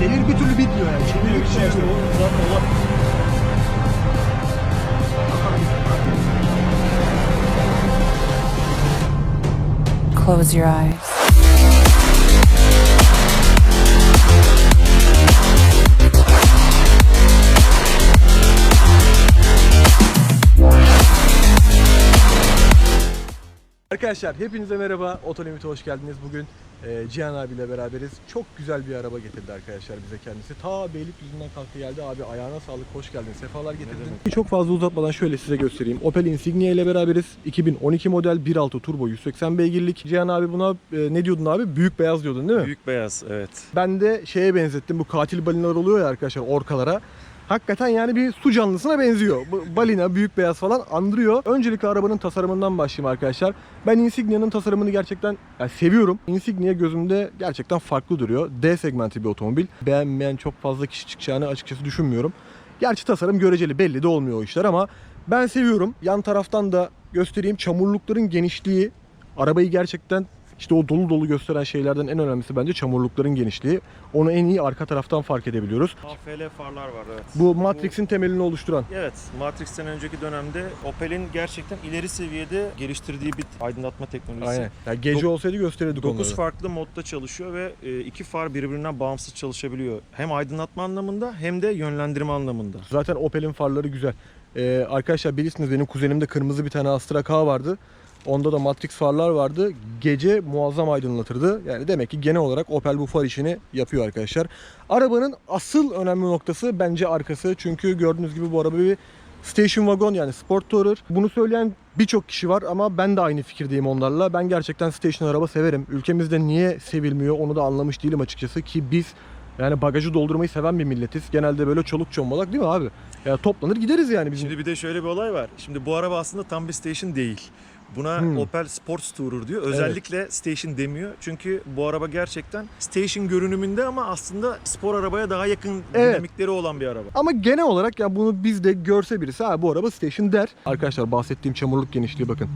devir bir türlü bitmiyor yani. Çeviriyor Şey zaten olan Close your eyes. Arkadaşlar hepinize merhaba. Otolimit'e hoş geldiniz. Bugün e, Cihan abiyle beraberiz. Çok güzel bir araba getirdi arkadaşlar bize kendisi. Ta Beylikdüzü'nden kalktı geldi. Abi ayağına sağlık, hoş geldin. Sefalar getirdin. Çok fazla uzatmadan şöyle size göstereyim. Opel Insignia ile beraberiz. 2012 model 1.6 turbo 180 beygirlik. Cihan abi buna e, ne diyordun abi? Büyük beyaz diyordun değil mi? büyük beyaz evet. Ben de şeye benzettim. Bu katil balinalar oluyor ya arkadaşlar orkalara. Hakikaten yani bir su canlısına benziyor. Balina, büyük beyaz falan andırıyor. Öncelikle arabanın tasarımından başlayayım arkadaşlar. Ben Insignia'nın tasarımını gerçekten yani seviyorum. Insignia gözümde gerçekten farklı duruyor. D segmenti bir otomobil. Beğenmeyen çok fazla kişi çıkacağını açıkçası düşünmüyorum. Gerçi tasarım göreceli belli de olmuyor o işler ama ben seviyorum. Yan taraftan da göstereyim. Çamurlukların genişliği arabayı gerçekten işte o dolu dolu gösteren şeylerden en önemlisi bence çamurlukların genişliği. Onu en iyi arka taraftan fark edebiliyoruz. AFL farlar var evet. Bu Matrix'in temelini oluşturan. Evet, Matrix'ten önceki dönemde Opel'in gerçekten ileri seviyede geliştirdiği bir aydınlatma teknolojisi. Aynen. Yani gece Dok- olsaydı gösterirdik 9 onları. farklı modda çalışıyor ve e, iki far birbirinden bağımsız çalışabiliyor. Hem aydınlatma anlamında hem de yönlendirme anlamında. Zaten Opel'in farları güzel. Ee, arkadaşlar bilirsiniz benim kuzenimde kırmızı bir tane Astra K vardı. Onda da Matrix farlar vardı. Gece muazzam aydınlatırdı. Yani demek ki genel olarak Opel bu far işini yapıyor arkadaşlar. Arabanın asıl önemli noktası bence arkası. Çünkü gördüğünüz gibi bu araba bir station wagon yani sport tourer. Bunu söyleyen birçok kişi var ama ben de aynı fikirdeyim onlarla. Ben gerçekten station araba severim. Ülkemizde niye sevilmiyor onu da anlamış değilim açıkçası ki biz yani bagajı doldurmayı seven bir milletiz. Genelde böyle çoluk çombalak değil mi abi? Ya toplanır gideriz yani bizim. Şimdi bir de şöyle bir olay var. Şimdi bu araba aslında tam bir station değil. Buna Hmm. Opel Sports Tourer diyor. Özellikle station demiyor. Çünkü bu araba gerçekten station görünümünde ama aslında spor arabaya daha yakın Evet. dinamikleri olan bir araba. Ama genel olarak ya bunu bizde görse birisi ha bu araba station der. Arkadaşlar bahsettiğim çamurluk genişliği bakın.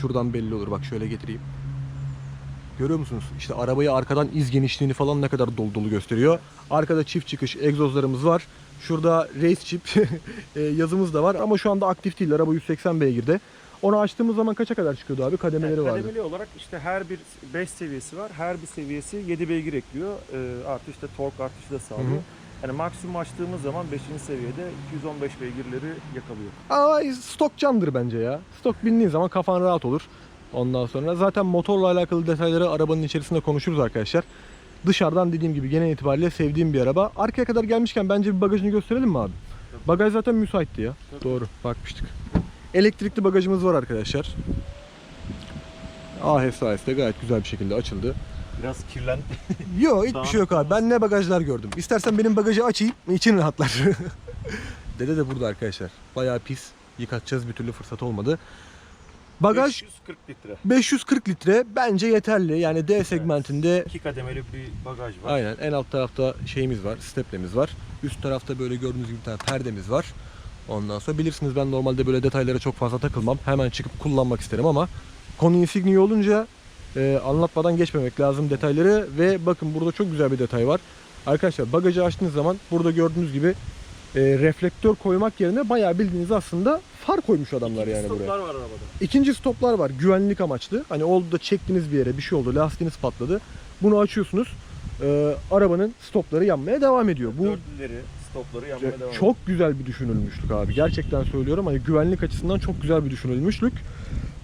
Şuradan belli olur bak şöyle getireyim. Görüyor musunuz? İşte arabayı arkadan iz genişliğini falan ne kadar dolu dolu gösteriyor. Arkada çift çıkış egzozlarımız var. Şurada race chip e, yazımız da var ama şu anda aktif değil. Araba 180 beygirde. Onu açtığımız zaman kaça kadar çıkıyordu abi? Kademeleri Yani vardı. kademeli olarak işte her bir 5 seviyesi var. Her bir seviyesi 7 beygir ekliyor. Ee, artı işte tork artışı da sağlıyor. Hı hı. Yani maksimum açtığımız zaman 5. seviyede 215 beygirleri yakalıyor. Aa, stok candır bence ya. Stok bindiğin zaman kafan rahat olur. Ondan sonra zaten motorla alakalı detayları arabanın içerisinde konuşuruz arkadaşlar. Dışarıdan dediğim gibi genel itibariyle sevdiğim bir araba. Arkaya kadar gelmişken bence bir bagajını gösterelim mi abi? Bagaj zaten müsaitti ya. Doğru bakmıştık. Elektrikli bagajımız var arkadaşlar. AHS sayesinde gayet güzel bir şekilde açıldı. Biraz kirlen. Yok hiçbir Tamam. şey yok abi. Ben ne bagajlar gördüm. İstersen benim bagajı açayım. için rahatlar. Dede de burada arkadaşlar. Bayağı pis. Yıkatacağız bir türlü fırsat olmadı. Bagaj 540 litre. 540 litre bence yeterli. Yani D segmentinde İki kademeli bir bagaj var. aynen en alt tarafta şeyimiz var, steplemiz var. Üst tarafta böyle gördüğünüz gibi bir tane perdemiz var. Ondan sonra bilirsiniz ben normalde böyle detaylara çok fazla takılmam. Hemen çıkıp kullanmak isterim ama konu Insignia olunca e, anlatmadan geçmemek lazım detayları ve bakın burada çok güzel bir detay var. Arkadaşlar bagajı açtığınız zaman burada gördüğünüz gibi e, reflektör koymak yerine bayağı bildiğiniz aslında far koymuş adamlar yani buraya. Stoplar var arabada. İkinci stoplar var güvenlik amaçlı. Hani oldu da çektiniz bir yere bir şey oldu lastiğiniz patladı. Bunu açıyorsunuz. Ee, arabanın stopları yanmaya devam ediyor. Bu Dörtlüleri, stopları yanmaya devam ediyor. çok güzel bir düşünülmüşlük abi. Gerçekten söylüyorum. Hani güvenlik açısından çok güzel bir düşünülmüşlük.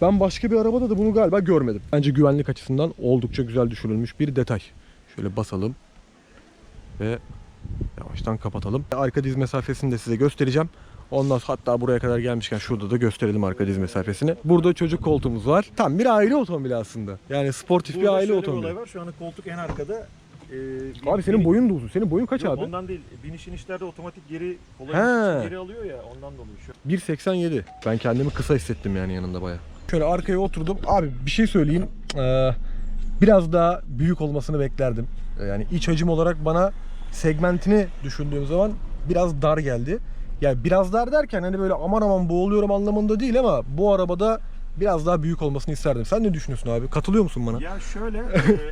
Ben başka bir arabada da bunu galiba görmedim. Bence güvenlik açısından oldukça güzel düşünülmüş bir detay. Şöyle basalım ve yavaştan kapatalım. Arka diz mesafesini de size göstereceğim. Ondan sonra hatta buraya kadar gelmişken şurada da gösterelim arka diz mesafesini. Burada çocuk koltuğumuz var. Tam bir aile otomobili aslında. Yani sportif Burada bir aile şöyle otomobili. olay var. Şu anda koltuk en arkada. Ee, Abi senin boyun da uzun. Senin boyun kaç Yok, abi? Ondan değil. Biniş inişlerde otomatik geri kolay He. geri alıyor ya ondan dolayı. Şu. 1.87. Ben kendimi kısa hissettim yani yanında baya. Şöyle arkaya oturdum. Abi bir şey söyleyeyim. Ee, biraz daha büyük olmasını beklerdim. Ee, Yani iç hacim olarak bana segmentini düşündüğüm zaman biraz dar geldi. Yani biraz dar derken hani böyle aman aman boğuluyorum anlamında değil ama bu arabada biraz daha büyük olmasını isterdim. Sen ne düşünüyorsun abi? Katılıyor musun bana? Ya şöyle, e,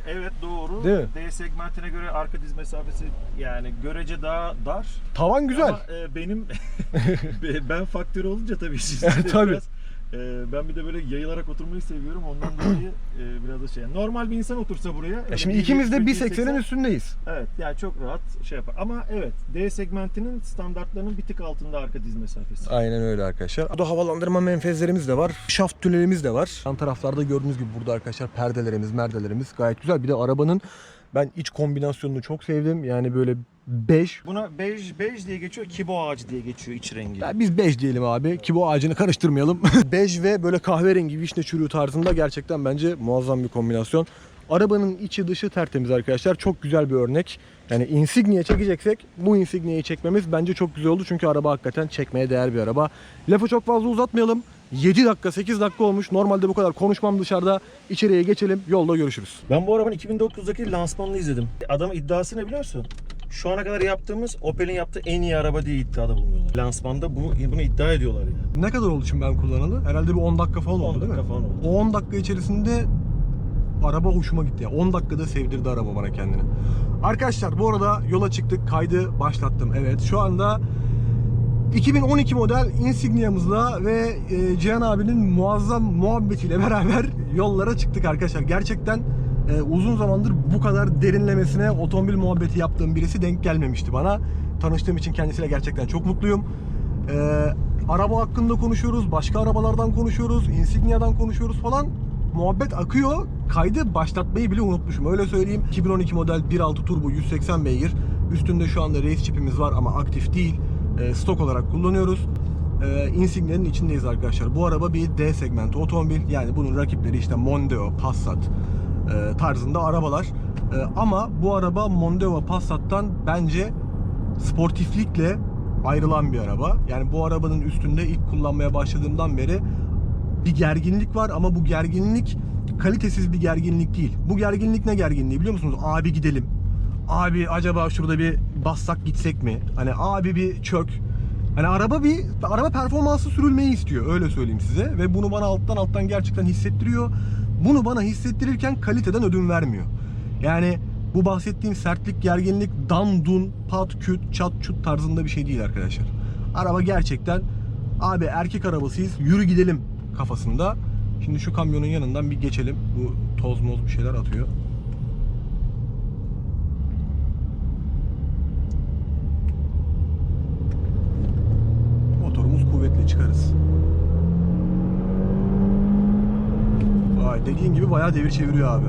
evet doğru. Değil mi? D segmentine göre arka diz mesafesi yani görece daha dar. Tavan güzel. Ama e, benim ben faktör olunca tabii de Tabii. biraz e, ben bir de böyle yayılarak oturmayı seviyorum. Ondan dolayı e, biraz da şey. Normal bir insan otursa buraya. Ya öyle şimdi ikimiz de bir- 1.80'in üstündeyiz. Evet yani çok rahat şey yapar. Ama evet D segmentinin standartlarının bir tık altında arka diz mesafesi. Aynen öyle arkadaşlar. Burada havalandırma menfezlerimiz de var. Şaft tünelimiz de var. Yan taraflarda gördüğünüz gibi burada arkadaşlar perdelerimiz, merdelerimiz gayet güzel. Bir de arabanın ben iç kombinasyonunu çok sevdim. Yani böyle bej. Buna bej, bej diye geçiyor, kibo ağacı diye geçiyor iç rengi. Ya biz bej diyelim abi ki bu ağacını karıştırmayalım. bej ve böyle kahverengi vişne çürüğü tarzında gerçekten bence muazzam bir kombinasyon. Arabanın içi dışı tertemiz arkadaşlar. Çok güzel bir örnek. Yani Insignia çekeceksek bu Insignia'yı çekmemiz bence çok güzel oldu. Çünkü araba hakikaten çekmeye değer bir araba. Lafı çok fazla uzatmayalım. 7 dakika 8 dakika olmuş. Normalde bu kadar konuşmam dışarıda. İçeriye geçelim. Yolda görüşürüz. Ben bu arabanın 2009'daki lansmanını izledim. Adamın iddiası ne biliyor musun? Şu ana kadar yaptığımız Opel'in yaptığı en iyi araba diye iddiada bulunuyorlar. Lansmanda bunu, bunu iddia ediyorlar yani. Ne kadar oldu şimdi ben kullanalı? Herhalde bir 10 dakika falan 10 oldu değil mi? dakika falan oldu. O 10 dakika içerisinde araba hoşuma gitti. ya. 10 dakikada sevdirdi araba bana kendini. Arkadaşlar bu arada yola çıktık. Kaydı başlattım. Evet şu anda 2012 model Insignia'mızla ve e, Cihan abinin muazzam muhabbetiyle beraber yollara çıktık arkadaşlar. Gerçekten e, uzun zamandır bu kadar derinlemesine otomobil muhabbeti yaptığım birisi denk gelmemişti bana. Tanıştığım için kendisiyle gerçekten çok mutluyum. E, araba hakkında konuşuyoruz, başka arabalardan konuşuyoruz, Insignia'dan konuşuyoruz falan. Muhabbet akıyor. Kaydı başlatmayı bile unutmuşum. Öyle söyleyeyim. 2012 model 1.6 turbo 180 beygir. Üstünde şu anda race chipimiz var ama aktif değil. E, stok olarak kullanıyoruz. E, Insignia'nın içindeyiz arkadaşlar. Bu araba bir D segment otomobil. Yani bunun rakipleri işte Mondeo, Passat e, tarzında arabalar. E, ama bu araba Mondeo, Passat'tan bence sportiflikle ayrılan bir araba. Yani bu arabanın üstünde ilk kullanmaya başladığımdan beri bir gerginlik var ama bu gerginlik kalitesiz bir gerginlik değil. Bu gerginlik ne gerginliği biliyor musunuz? Abi gidelim. Abi acaba şurada bir bassak gitsek mi? Hani abi bir çök. Hani araba bir araba performansı sürülmeyi istiyor öyle söyleyeyim size ve bunu bana alttan alttan gerçekten hissettiriyor. Bunu bana hissettirirken kaliteden ödün vermiyor. Yani bu bahsettiğim sertlik, gerginlik, dan dun, pat küt, çat çut tarzında bir şey değil arkadaşlar. Araba gerçekten abi erkek arabasıyız yürü gidelim kafasında. Şimdi şu kamyonun yanından bir geçelim. Bu toz moz bir şeyler atıyor. Motorumuz kuvvetli çıkarız. Vay dediğin gibi bayağı devir çeviriyor abi.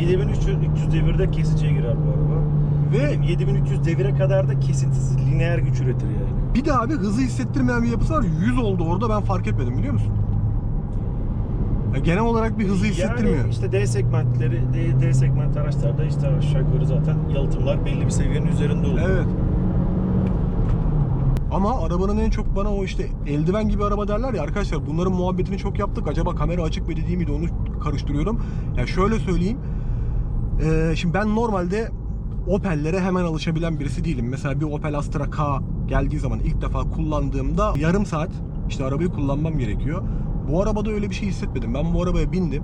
7300 300 devirde kesiciye girer bu araba. Ve 7300 devire kadar da kesintisiz lineer güç üretir yani. bir de abi hızı hissettirmeyen bir yapısı var. 100 oldu orada ben fark etmedim biliyor musun? Ya genel olarak bir hızı hissettirmiyor. Yani işte D segmentleri, D, D segment araçlarda işte aşağı yukarı zaten yalıtımlar belli bir seviyenin üzerinde oluyor. Evet. Ama arabanın en çok bana o işte eldiven gibi araba derler ya arkadaşlar bunların muhabbetini çok yaptık. Acaba kamera açık mı dediğim de onu karıştırıyorum. Ya şöyle söyleyeyim. Ee, şimdi ben normalde Opel'lere hemen alışabilen birisi değilim. Mesela bir Opel Astra K geldiği zaman ilk defa kullandığımda yarım saat işte arabayı kullanmam gerekiyor. Bu arabada öyle bir şey hissetmedim. Ben bu arabaya bindim.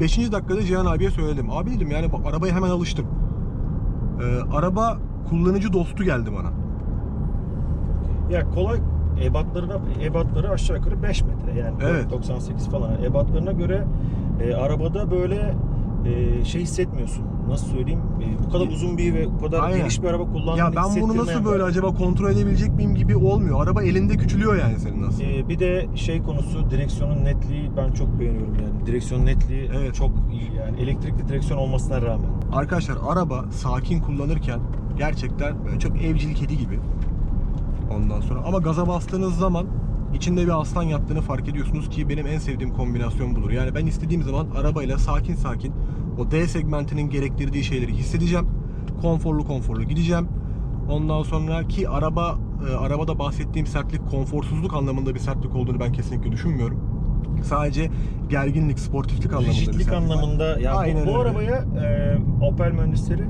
5. dakikada Cihan abiye söyledim. Abi dedim yani bak arabaya hemen alıştım. Ee, araba kullanıcı dostu geldi bana. Ya kolay ebatlarına ebatları aşağı yukarı 5 metre yani Evet. 98 falan. Ebatlarına göre e, arabada böyle e, şey hissetmiyorsun. Nasıl söyleyeyim? E, bu kadar uzun bir ve bu kadar Aynen. geniş bir araba kullandığını Ya ben bunu nasıl hissettirmeyen böyle acaba kontrol edebilecek miyim gibi olmuyor. Araba elinde küçülüyor yani senin nasıl. E, bir de şey konusu direksiyonun netliği ben çok beğeniyorum yani. Direksiyon netliği Evet. çok iyi yani. Elektrikli direksiyon olmasına rağmen. Arkadaşlar araba sakin kullanırken gerçekten böyle çok evcil kedi gibi. Ondan sonra ama gaza bastığınız zaman içinde bir aslan yattığını fark ediyorsunuz ki benim en sevdiğim kombinasyon budur. Yani ben istediğim zaman arabayla sakin sakin o D segmentinin gerektirdiği şeyleri hissedeceğim. Konforlu konforlu gideceğim. Ondan sonra ki araba e, arabada bahsettiğim sertlik konforsuzluk anlamında bir sertlik olduğunu ben kesinlikle düşünmüyorum. Sadece gerginlik, sportiflik anlamında Rigidlik anlamında ya bu- Aynen bu, öyle. arabaya e, Opel mühendisleri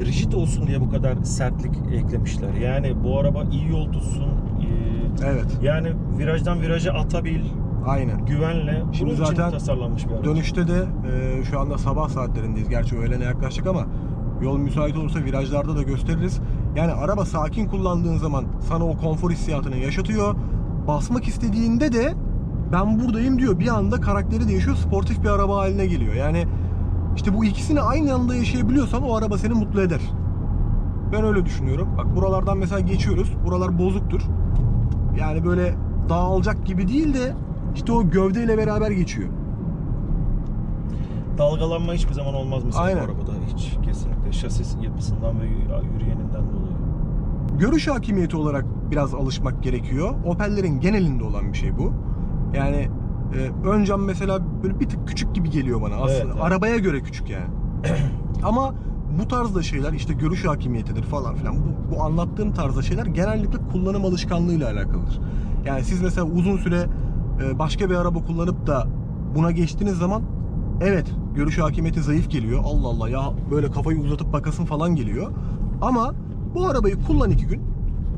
rigid olsun diye bu kadar sertlik eklemişler. Yani bu araba iyi yol tutsun. e, Evet. yani virajdan viraja atabil. Aynen. Güvenle. Şimdi Bunun zaten için tasarlanmış bir araç. Dönüşte de e, şu anda sabah saatlerindeyiz. Gerçi öğlene yaklaştık ama yol müsait olursa virajlarda da gösteririz. Yani araba sakin kullandığın zaman sana o konfor hissiyatını yaşatıyor. Basmak istediğinde de ben buradayım diyor. Bir anda karakteri değişiyor. Sportif bir araba haline geliyor. Yani işte bu ikisini aynı anda yaşayabiliyorsan o araba seni mutlu eder. Ben öyle düşünüyorum. Bak buralardan mesela geçiyoruz. Buralar bozuktur. Yani böyle dağılacak gibi değil de işte o gövdeyle beraber geçiyor. Dalgalanma hiçbir zaman olmaz mesela Aynen. bu arabada. Hiç kesinlikle şasis yapısından ve yü- yürüyeninden dolayı. Görüş hakimiyeti olarak biraz alışmak gerekiyor. Opel'lerin genelinde olan bir şey bu. Yani e, ön cam mesela böyle bir tık küçük gibi geliyor bana aslında. Evet, evet. Arabaya göre küçük yani. Ama bu tarzda şeyler işte görüş hakimiyetidir falan filan. Bu, bu anlattığım tarzda şeyler genellikle kullanım alışkanlığıyla alakalıdır. Yani siz mesela uzun süre e, başka bir araba kullanıp da buna geçtiğiniz zaman evet görüş hakimiyeti zayıf geliyor. Allah Allah ya böyle kafayı uzatıp bakasın falan geliyor. Ama bu arabayı kullan iki gün.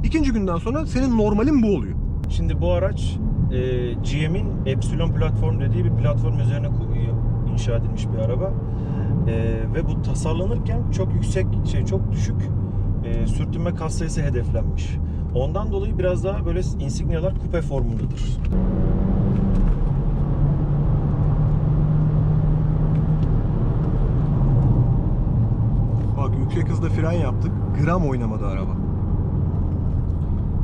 İkinci günden sonra senin normalin bu oluyor. Şimdi bu araç e, GM'in Epsilon platform dediği bir platform üzerine ku- inşa edilmiş bir araba. E, ve bu tasarlanırken çok yüksek, şey çok düşük e, sürtünme kas sayısı hedeflenmiş. Ondan dolayı biraz daha böyle insignialar kupe formundadır. Bak yüksek hızda fren yaptık. Gram oynamadı araba.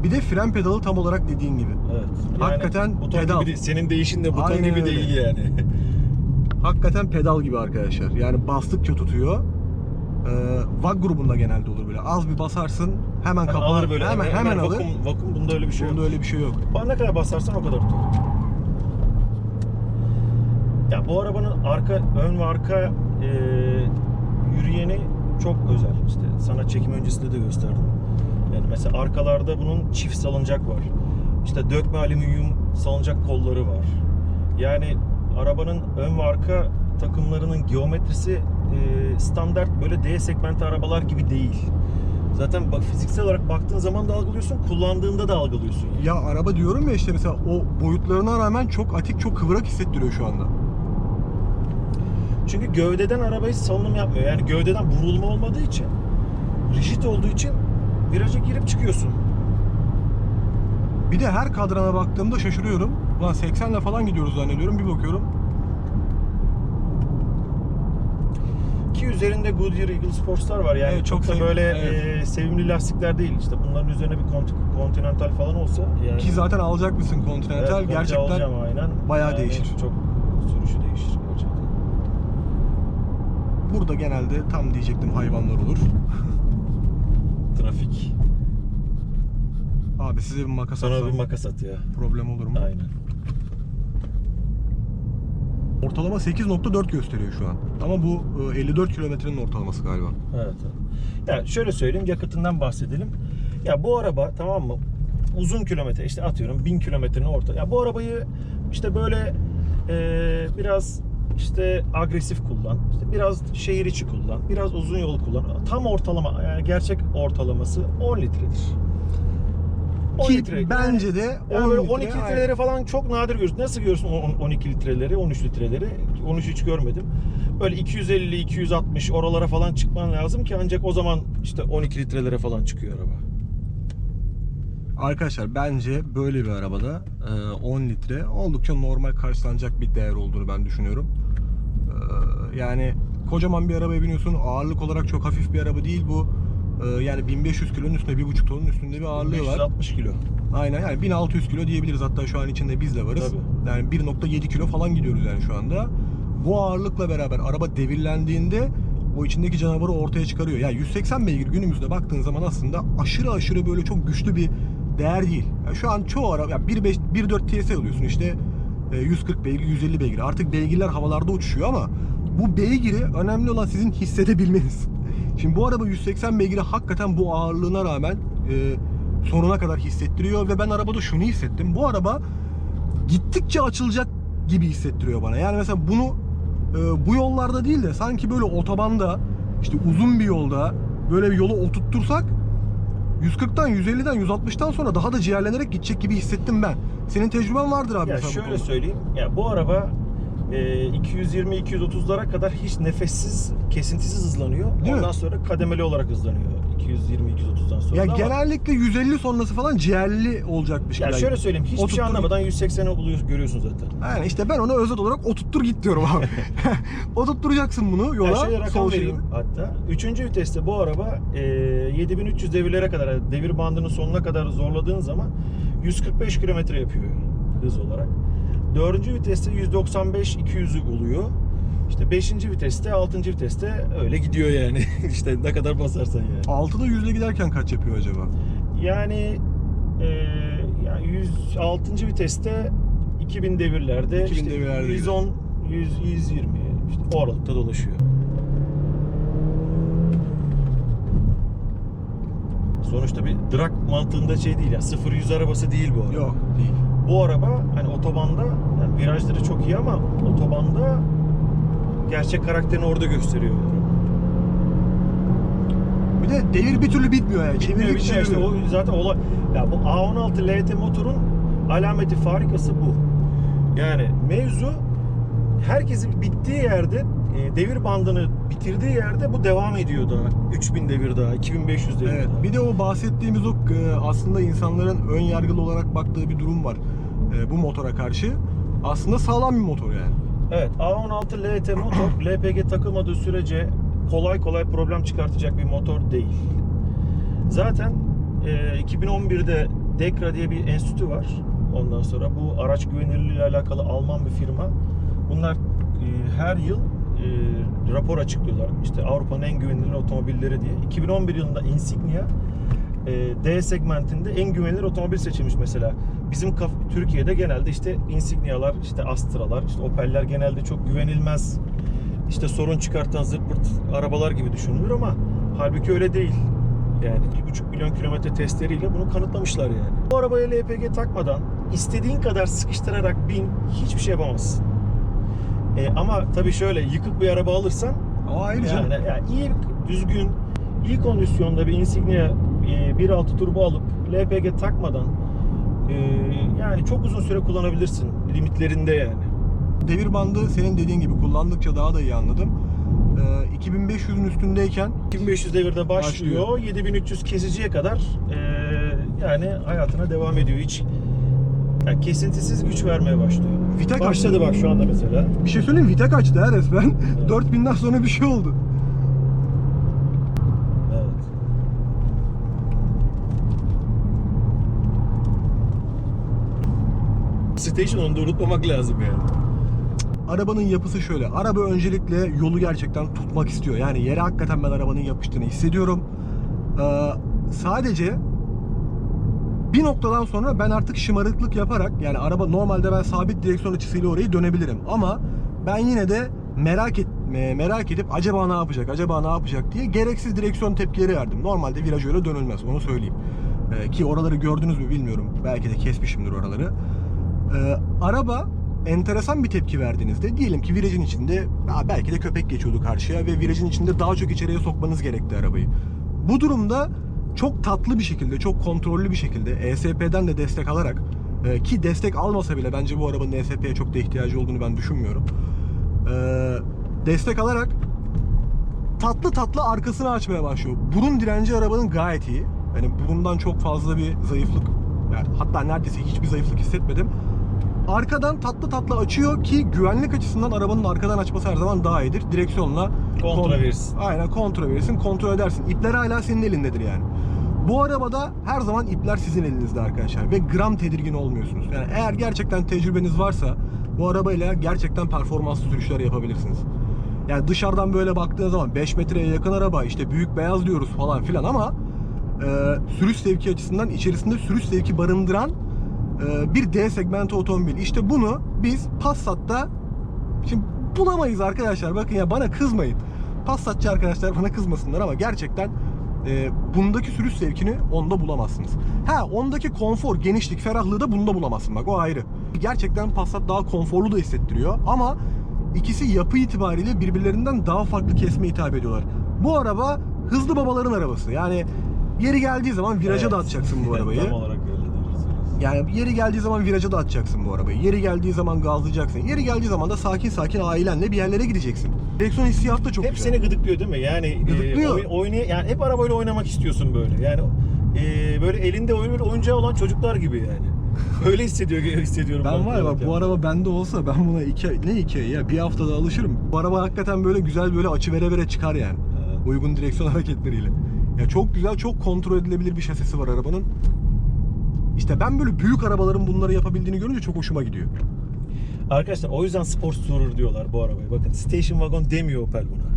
Bir de fren pedalı tam olarak dediğin gibi. Evet. Hakikaten buton pedal. gibi değil. Senin değişin de buton Aynen gibi öyle. değil yani. Hakikaten pedal gibi arkadaşlar. Yani bastıkça tutuyor. Ee, VAG grubunda genelde olur böyle. Az bir basarsın hemen kapar. alır böyle. Hemen, hemen, alır. Vakum, vakum bunda öyle bir şey Bunda yok. öyle bir şey yok. Bana ne kadar basarsan o kadar tutar. Ya bu arabanın arka, ön ve arka e, yürüyeni çok özel. İşte sana çekim öncesinde de gösterdim. Yani mesela arkalarda bunun çift salıncak var. İşte dökme alüminyum salıncak kolları var. Yani arabanın ön ve arka takımlarının geometrisi e, standart böyle D segmenti arabalar gibi değil. Zaten bak fiziksel olarak baktığın zaman da algılıyorsun, kullandığında da algılıyorsun. Ya araba diyorum ya işte mesela o boyutlarına rağmen çok atik, çok kıvrak hissettiriyor şu anda. Çünkü gövdeden arabayı salınım yapmıyor. Yani gövdeden vurulma olmadığı için, rigid olduğu için viraja girip çıkıyorsun. Bir de her kadrana baktığımda şaşırıyorum. Ulan 80 ile falan gidiyoruz zannediyorum. Bir bakıyorum Ki üzerinde Goodyear Eagle Sports'lar var. Yani Evet, çok, çok da böyle evet. e, sevimli lastikler değil. İşte bunların üzerine bir Cont- Continental falan olsa yani ki zaten alacak mısın Evet, Continental Conti gerçekten alacağım aynen. bayağı Yani değişir. Çok sürüşü değişir gerçekten. burada genelde tam diyecektim hayvanlar olur. Trafik. Abi size bir makas Sana atsam bir makas at ya. problem olur mu? Aynen. Ortalama 8.4 gösteriyor şu an. Ama bu e, 54 kilometrenin ortalaması galiba. Evet. evet. Ya şöyle söyleyeyim yakıtından bahsedelim. Ya bu araba tamam mı? Uzun kilometre işte atıyorum 1000 kilometrenin orta. Ya bu arabayı işte böyle e, biraz işte agresif kullan. işte biraz şehir içi kullan. Biraz uzun yol kullan. Tam ortalama yani gerçek ortalaması 10 litredir. 10 Ki litre. bence de Yani 10 böyle litre, 12 aynen. litreleri falan çok nadir görürsün. Nasıl görürsün on- 12 litreleri, 13 litreleri? 13 hiç görmedim. Böyle 250, 260 oralara falan çıkman lazım ki ancak o zaman işte 12 litrelere falan çıkıyor araba. Arkadaşlar bence böyle bir arabada e, 10 litre oldukça normal karşılanacak bir değer olduğunu ben düşünüyorum. E, Yani kocaman bir arabaya biniyorsun. Ağırlık olarak çok hafif bir araba değil bu. E, Yani 1500 kilonun üstünde, 1,5 tonun üstünde bir ağırlığı var. 560 kilo. Aynen yani 1600 kilo diyebiliriz hatta şu an içinde biz de varız. Tabii. Yani 1.7 kilo falan gidiyoruz yani şu anda. Bu ağırlıkla beraber araba devirlendiğinde o içindeki canavarı ortaya çıkarıyor. Yani 180 beygir günümüzde baktığın zaman aslında aşırı aşırı böyle çok güçlü bir değer değil. Yani şu an çoğu araba yani 1.5 1.4 TS alıyorsun işte e, 140 beygir, 150 beygir. Artık beygirler havalarda uçuşuyor ama bu beygiri önemli olan sizin hissedebilmeniz. Şimdi bu araba 180 beygiri hakikaten bu ağırlığına rağmen e, sonuna kadar hissettiriyor ve ben arabada şunu hissettim. Bu araba gittikçe açılacak gibi hissettiriyor bana. Yani mesela bunu e, bu yollarda değil de sanki böyle otobanda işte uzun bir yolda böyle bir yolu oturttursak 140'tan 150'den 160'tan sonra daha da ciğerlenerek gidecek gibi hissettim ben. Senin tecrüben vardır abi Ya şöyle söyleyeyim. Ya bu araba 220-230'lara kadar hiç nefessiz, kesintisiz hızlanıyor. Değil mi? Ondan sonra kademeli olarak hızlanıyor. 220-230'dan sonra. Ya ama- genellikle 150 sonrası falan ciğerli olacakmış. ya gibi. şöyle söyleyeyim. Hiçbir Oturttur şey anlamadan 180'e buluyor, görüyorsun zaten. Yani işte ben ona özet olarak oturttur git diyorum abi. Oturtturacaksın bunu yola. Ya şöyle rakam sol vereyim şeride. hatta. Üçüncü viteste bu araba e, 7300 devirlere kadar, devir bandının sonuna kadar zorladığın zaman 145 kilometre yapıyor hız olarak. Dördüncü viteste 195-200'ü buluyor. İşte beşinci viteste, altıncı viteste öyle gidiyor yani. işte ne kadar basarsan yani. Altıda yüzle giderken kaç yapıyor acaba? Yani e, yani 106. viteste 2000 devirlerde 2000 işte devirlerde 110 100 120 işte o aralıkta dolaşıyor. Sonuçta bir drag mantığında şey değil ya 0-100 arabası değil bu araba. Yok değil. Bu araba hani otobanda yani virajları çok iyi ama otobanda gerçek karakterini orada gösteriyor. Bir de devir bir türlü bitmiyor yani. Bitmiyor, Çevirdik bitmiyor. işte çeviriyor. o zaten olay. Ya bu A16 LT motorun alameti farikası bu. Yani mevzu herkesin bittiği yerde e, devir bandını bitirdiği yerde bu devam ediyor daha. 3000 devir daha, 2500 devir Evet. daha. Bir de o bahsettiğimiz o e, aslında insanların ön yargılı olarak baktığı bir durum var. E, bu motora karşı. Aslında sağlam bir motor yani. Evet, A16 LT motor LPG takılmadığı sürece kolay kolay problem çıkartacak bir motor değil. Zaten e, 2011'de Dekra diye bir enstitü var. Ondan sonra bu araç güvenilirliği ile alakalı Alman bir firma. Bunlar e, her yıl e, rapor açıklıyorlar. İşte Avrupa'nın en güvenilir otomobilleri diye. 2011 yılında Insignia e, D segmentinde en güvenilir otomobil seçilmiş mesela. Bizim Türkiye'de genelde işte Insignia'lar, işte Astra'lar, işte Opel'ler genelde çok güvenilmez. İşte sorun çıkartan zırt arabalar gibi düşünülür ama halbuki öyle değil. Yani 1,5 milyon kilometre testleriyle bunu kanıtlamışlar yani. Bu arabaya LPG takmadan istediğin kadar sıkıştırarak bin hiçbir şey yapamazsın. E, ama tabii şöyle yıkık bir araba alırsan canım. yani, yani iyi, düzgün, iyi kondisyonda bir Insignia e, 1.6 turbo alıp LPG takmadan yani çok uzun süre kullanabilirsin limitlerinde yani. Devir bandı senin dediğin gibi kullandıkça daha da iyi anladım. E, 2500'ün üstündeyken 2500 devirde başlıyor, Başlıyor. 7300 kesiciye kadar e, yani hayatına devam ediyor hiç yani kesintisiz güç vermeye başlıyor. Vite Başladı kaçtı. bak şu anda mesela. bir şey söyleyeyim mi? Vite kaçtı ha resmen. 4000'den sonra bir şey oldu. Evet. Station onu da unutmamak lazım yani. Arabanın yapısı şöyle. Araba öncelikle yolu gerçekten tutmak istiyor. Yani yere hakikaten ben arabanın yapıştığını hissediyorum. Ee, sadece bir noktadan sonra ben artık şımarıklık yaparak yani araba normalde ben sabit direksiyon açısıyla orayı dönebilirim ama ben yine de merak et me- merak edip acaba ne yapacak acaba ne yapacak diye gereksiz direksiyon tepkileri verdim. Normalde viraj öyle dönülmez onu söyleyeyim. Ee, ki oraları gördünüz mü bilmiyorum. Belki de kesmişimdir oraları. Ee, araba enteresan bir tepki verdiğinizde diyelim ki virajın içinde belki de köpek geçiyordu karşıya ve virajın içinde daha çok içeriye sokmanız gerekti arabayı. Bu durumda çok tatlı bir şekilde, çok kontrollü bir şekilde ESP'den de destek alarak e, ki destek almasa bile bence bu arabanın ESP'ye çok da ihtiyacı olduğunu ben düşünmüyorum. E, destek alarak tatlı tatlı arkasını açmaya başlıyor. Burun direnci arabanın gayet iyi. Yani burundan çok fazla bir zayıflık yani hatta neredeyse hiçbir zayıflık hissetmedim. Arkadan tatlı tatlı açıyor ki güvenlik açısından arabanın arkadan açması her zaman daha iyidir. Direksiyonla Kontrol kon- verirsin. Aynen kontrol verirsin, kontrol edersin. İpler hala senin elindedir yani. Bu arabada her zaman ipler sizin elinizde arkadaşlar ve gram tedirgin olmuyorsunuz. Yani eğer gerçekten tecrübeniz varsa bu arabayla gerçekten performanslı sürüşler yapabilirsiniz. Yani dışarıdan böyle baktığın zaman 5 metreye yakın araba işte büyük beyaz diyoruz falan filan ama e, sürüş zevki açısından içerisinde sürüş zevki barındıran bir D segmenti otomobil. İşte bunu biz Passat'ta şimdi bulamayız arkadaşlar. Bakın ya bana kızmayın. Passatçı arkadaşlar bana kızmasınlar ama gerçekten e, bundaki sürüş zevkini onda bulamazsınız. Ha ondaki konfor, genişlik, ferahlığı da bunda bulamazsın bak o ayrı. Gerçekten Passat daha konforlu da hissettiriyor ama ikisi yapı itibariyle birbirlerinden daha farklı kesme hitap ediyorlar. Bu araba hızlı babaların arabası. Yani Yeri geldiği zaman viraja da atacaksın bu arabayı. Tam olarak. Yani yeri geldiği zaman viraja da atacaksın bu arabayı. Yeri geldiği zaman gazlayacaksın. Yeri geldiği zaman da sakin sakin ailenle bir yerlere gideceksin. Direksiyon hissiyatı da çok Hep güzel. seni gıdıklıyor değil mi? Yani Gıdıklıyor. E, oy- oynay- yani hep arabayla oynamak istiyorsun böyle. Yani e, böyle elinde oyun oyuncağı olan çocuklar gibi yani. Öyle hissediyor hissediyorum. Ben var ya bak bu araba bende olsa ben buna iki ne iki ay ya bir haftada alışırım. Bu araba hakikaten böyle güzel böyle açı vere vere çıkar yani. Uygun direksiyon hareketleriyle. Ya çok güzel çok kontrol edilebilir bir şasisi var arabanın. İşte ben böyle büyük arabaların bunları yapabildiğini görünce çok hoşuma gidiyor. Arkadaşlar o yüzden Sports Tourer diyorlar bu arabaya. Bakın Station Wagon demiyor Opel buna.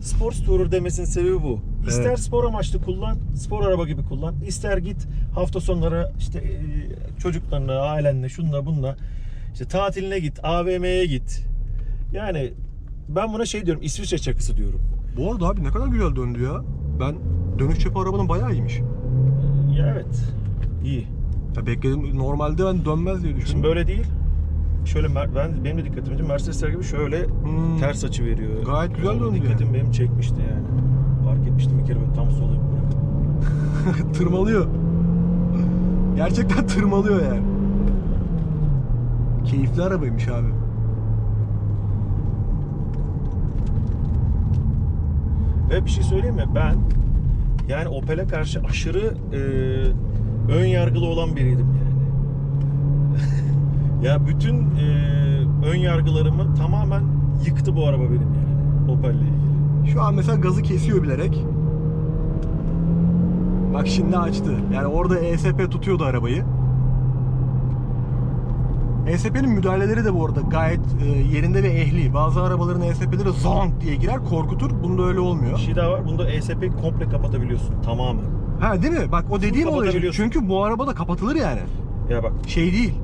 Sports Tourer demesinin sebebi bu. İster Evet. spor amaçlı kullan, spor araba gibi kullan. İster git hafta sonları işte e, çocuklarına, ailenle, şunla bunla işte tatiline git, AVM'ye git. Yani ben buna şey diyorum, İsviçre çakısı diyorum. Bu arada abi ne kadar güzel döndü ya. Ben dönüş cephe arabanın bayağı iyiymiş. Ya evet, iyi. Ya bekledim normalde ben dönmez diye düşündüm. Şimdi böyle değil. Şöyle ben benim de dikkatimi çekti. Mercedesler gibi şöyle Hmm. ters açı veriyor. Gayet güzel O döndü Dikkatim benim çekmişti yani. Fark etmiştim bir kere böyle tam sola bırakıp. tırmalıyor. Gerçekten tırmalıyor yani. Keyifli arabaymış abi. Ve bir şey söyleyeyim mi? Ben yani Opel'e karşı aşırı e, ön yargılı olan biriydim yani. ya bütün e, ön yargılarımı tamamen yıktı bu araba benim yani Opel'le ilgili. Şu an mesela gazı kesiyor bilerek. Bak şimdi açtı. Yani orada ESP tutuyordu arabayı. ESP'nin müdahaleleri de bu arada gayet e, yerinde ve ehli. Bazı arabaların ESP'leri zonk diye girer korkutur. Bunda öyle olmuyor. Bir şey daha var. Bunda ESP'yi komple kapatabiliyorsun tamamen. Ha değil mi? Bak o dediğim oluyor. kapatabiliyorsun. Çünkü bu arabada kapatılır yani. Ya bak. Şey değil.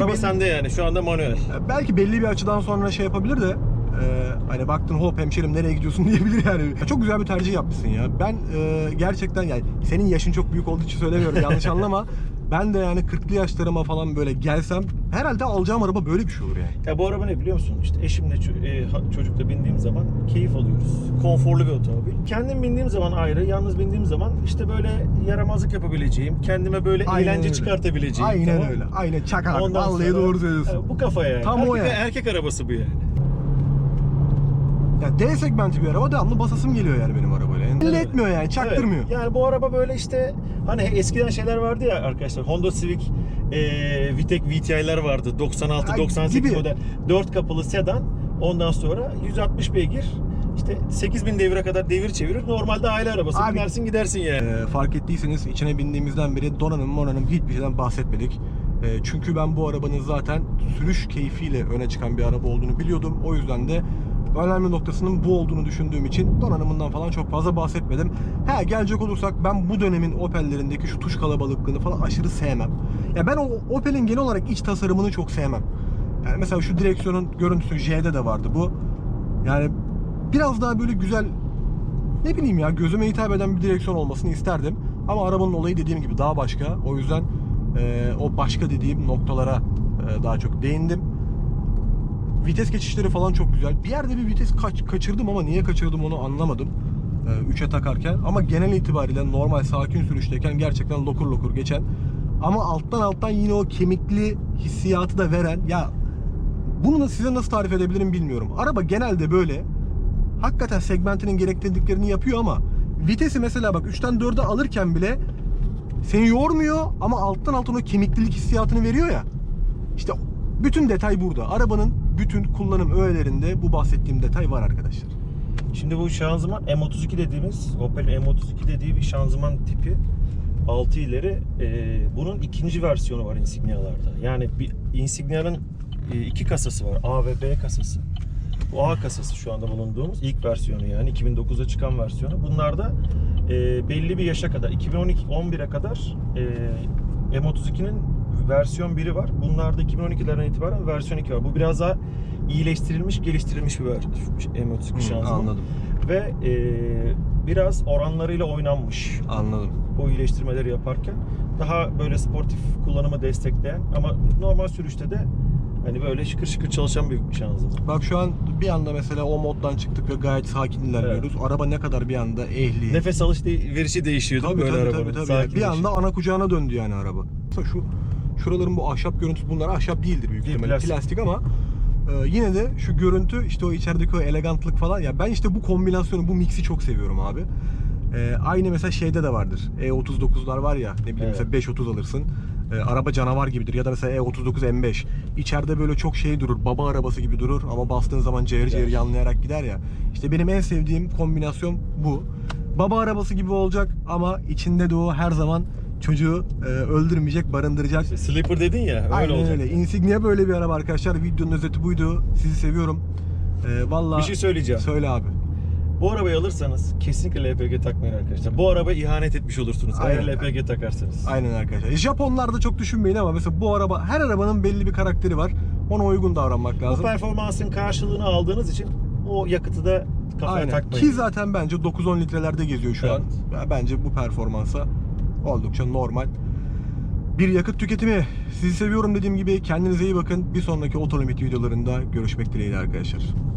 Ama belli- sende yani şu anda manuel. Ya Belki belli bir açıdan sonra şey yapabilir de e, hani baktın hop hemşerim nereye gidiyorsun diyebilir yani. Ya çok güzel bir tercih yapmışsın ya. Ben e, gerçekten yani senin yaşın çok büyük olduğu için söylemiyorum yanlış anlama. Ben de yani 40'lı yaşlarıma falan böyle gelsem herhalde alacağım araba böyle bir şey olur yani. Ya bu araba ne biliyor musun? İşte eşimle e, çocukla bindiğim zaman keyif alıyoruz. Konforlu bir otomobil. Kendim bindiğim zaman ayrı, yalnız bindiğim zaman işte böyle yaramazlık yapabileceğim, kendime böyle Aynen eğlence öyle. çıkartabileceğim. Aynen tamam öyle. Aynen çakar. Ondan Vallahi sonra- doğru söylüyorsun. E, Bu kafaya yani. Tam erkek, o yani. erkek arabası bu yani. Ya D segmenti bir araba devamlı basasım geliyor yani benim arabayla. Yani belli etmiyor yani çaktırmıyor. Evet, yani bu araba böyle işte hani eskiden şeyler vardı ya arkadaşlar Honda Civic e, Vitek VTI'ler vardı 96 Ay, 98 gibi. model 4 kapılı sedan ondan sonra 160 beygir işte 8000 devire kadar devir çevirir. Normalde aile arabası Abi- binersin gidersin yani. Ee, fark ettiyseniz içine bindiğimizden beri donanım monanım hiçbir şeyden bahsetmedik. Ee, çünkü ben bu arabanın zaten sürüş keyfiyle öne çıkan bir araba olduğunu biliyordum. O yüzden de önemli noktasının bu olduğunu düşündüğüm için donanımından falan çok fazla bahsetmedim. Ha gelecek olursak ben bu dönemin Opel'lerindeki şu tuş kalabalıklığını falan aşırı sevmem. Ya ben o Opel'in genel olarak iç tasarımını çok sevmem. Yani mesela şu direksiyonun görüntüsü J'de de vardı bu. Yani biraz daha böyle güzel ne bileyim ya gözüme hitap eden bir direksiyon olmasını isterdim. Ama arabanın olayı dediğim gibi daha başka. O yüzden e, o başka dediğim noktalara e, daha çok değindim. Vites geçişleri falan çok güzel. Bir yerde bir vites kaç, kaçırdım ama niye kaçırdım onu anlamadım. 3'e takarken. Ama genel itibariyle normal sakin sürüşteyken gerçekten lokur lokur geçen. Ama alttan alttan yine o kemikli hissiyatı da veren ya bunu da size nasıl tarif edebilirim bilmiyorum. Araba genelde böyle hakikaten segmentinin gerektirdiklerini yapıyor ama vitesi mesela bak 3'ten 4'e alırken bile seni yormuyor ama alttan alttan o kemiklilik hissiyatını veriyor ya. İşte bütün detay burada. Arabanın bütün kullanım öğelerinde bu bahsettiğim detay var arkadaşlar. Şimdi bu şanzıman M32 dediğimiz Opel'in M32 dediği bir şanzıman tipi 6 ileri e, bunun ikinci versiyonu var Insignia'larda. Yani bir Insignia'nın e, iki kasası var. A ve B kasası. Bu A kasası şu anda bulunduğumuz ilk versiyonu yani 2009'da çıkan versiyonu. Bunlarda e, belli bir yaşa kadar 2012 11'e kadar e, M32'nin versiyon 1'i var. Bunlarda 2012'lerden itibaren versiyon 2 var. Bu biraz daha iyileştirilmiş, geliştirilmiş bir vers- M32 şanzıman. Ve e, biraz oranlarıyla oynanmış Anladım. bu iyileştirmeleri yaparken. Daha böyle sportif kullanımı destekleyen ama normal sürüşte de Hani böyle şıkır şıkır çalışan bir şanzıman. Bak şu an bir anda mesela o moddan çıktık ve gayet sakin ilerliyoruz. Araba ne kadar bir anda ehli. Nefes alış de- verişi değişiyor değil mi Tabii böyle tabii tabii. tabii. Bir anda ana kucağına döndü yani araba. Şu şuraların bu ahşap görüntüsü bunlar ahşap değildir büyük Değil, ihtimalle. plastik. Plastik, ama e, yine de şu görüntü işte o içerideki o elegantlık falan ya ben işte bu kombinasyonu bu mixi çok seviyorum abi. E, aynı mesela şeyde de vardır. E39'lar var ya ne bileyim Evet. mesela 530 alırsın. E, araba canavar gibidir ya da mesela E39 M5. İçeride böyle çok şey durur. Baba arabası gibi durur ama bastığın zaman cayır cayır yanlayarak gider ya. İşte benim en sevdiğim kombinasyon bu. Baba arabası gibi olacak ama içinde de o her zaman çocuğu e, öldürmeyecek, barındıracak. İşte sleeper dedin ya öyle Aynen olacak. öyle. Insignia böyle bir araba arkadaşlar. Videonun özeti buydu. Sizi seviyorum. E, Valla Bir şey söyleyeceğim. söyle abi. Bu arabayı alırsanız kesinlikle LPG takmayın arkadaşlar. Bu araba ihanet etmiş olursunuz eğer Aynen. LPG takarsanız. Aynen arkadaşlar. Japonlarda çok düşünmeyin ama mesela bu araba her arabanın belli bir karakteri var. Ona uygun davranmak Bu lazım. performansın karşılığını aldığınız için o yakıtı da kafaya Aynen. takmayın. Ki zaten bence 9-10 litrelerde geziyor şu Evet. an. Bence bu performansa oldukça normal. Bir yakıt tüketimi. Sizi seviyorum dediğim gibi kendinize iyi bakın. Bir sonraki otolimit videolarında görüşmek dileğiyle arkadaşlar.